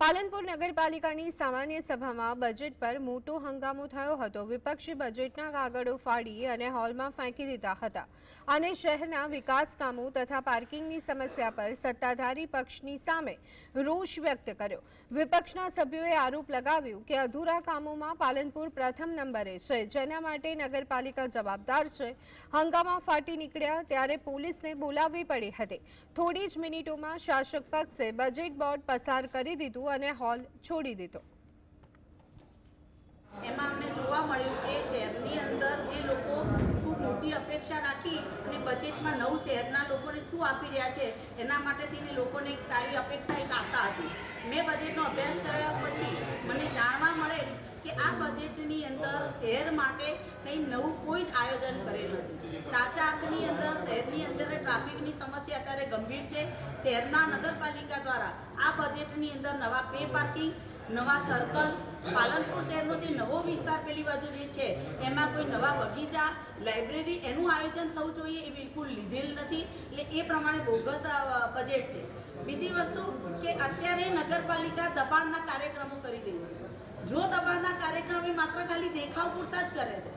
પાલનપુર નગરપાલિકાની સામાન્ય સભામાં બજેટ પર મોટો હંગામો થયો હતો. વિપક્ષે બજેટના કાગળો ફાડી અને હોલમાં ફેંકી દીધા હતા. અને શહેરના વિકાસ કામો તથા પાર્કિંગની સમસ્યા પર સત્તાધારી પક્ષની સામે રોષ વ્યક્ત કર્યો. વિપક્ષના સભ્યોએ આરોપ લગાવ્યો કે અધૂરા કામોમાં પાલનપુર પ્રથમ નંબરે છે, જેના માટે નગરપાલિકા જવાબદાર છે. હંગામા ફાટી નીકળ્યા ત્યારે પોલીસને બોલાવવી પડી હતી. થોડી જ મિનિટોમાં શાસક પક્ષે બજેટ બોર્ડ પસાર કરી દીધું અને હોલ છોડી દીધો. એમાં અમને જોવા મળ્યું કે શહેરની અંદર જે લોકો ખૂબ મોટી અપેક્ષા રાખી અને બજેટમાં નવ શહેરના લોકોને શું આપી રહ્યા છે, એના માટે થઈને લોકોને એક સારી અપેક્ષા, એક આશા હતી. મેં બજેટનો અભ્યાસ કર્યા પછી મને જાણવા મળેલ કે આ બજેટની અંદર શહેર માટે કંઈ નવું કોઈ જ આયોજન કરેલ નથી. સાચા અર્થની અંદર શહેરની અંદર ટ્રાફિકની સમસ્યા અત્યારે ગંભીર છે. શહેરના નગરપાલિકા દ્વારા બજેટની અંદર નવા પે પાર્કિંગ નવા સર્કલ પાલનપુર શહેરનો જે નવો વિસ્તાર પેલી બાજુ જે છે, એમાં કોઈ નવા બગીચા લાઇબ્રેરી એનું આયોજન થવું જોઈએ એ બિલકુલ લીધેલ નથી. એટલે એ પ્રમાણે બોગસ બજેટ છે. બીજી વસ્તુ કે અત્યારે નગરપાલિકા દબાણના કાર્યક્રમો કરી રહી છે. જો દબાણના કાર્યક્રમ એ માત્ર ખાલી દેખાવ પૂરતા જ કરે છે.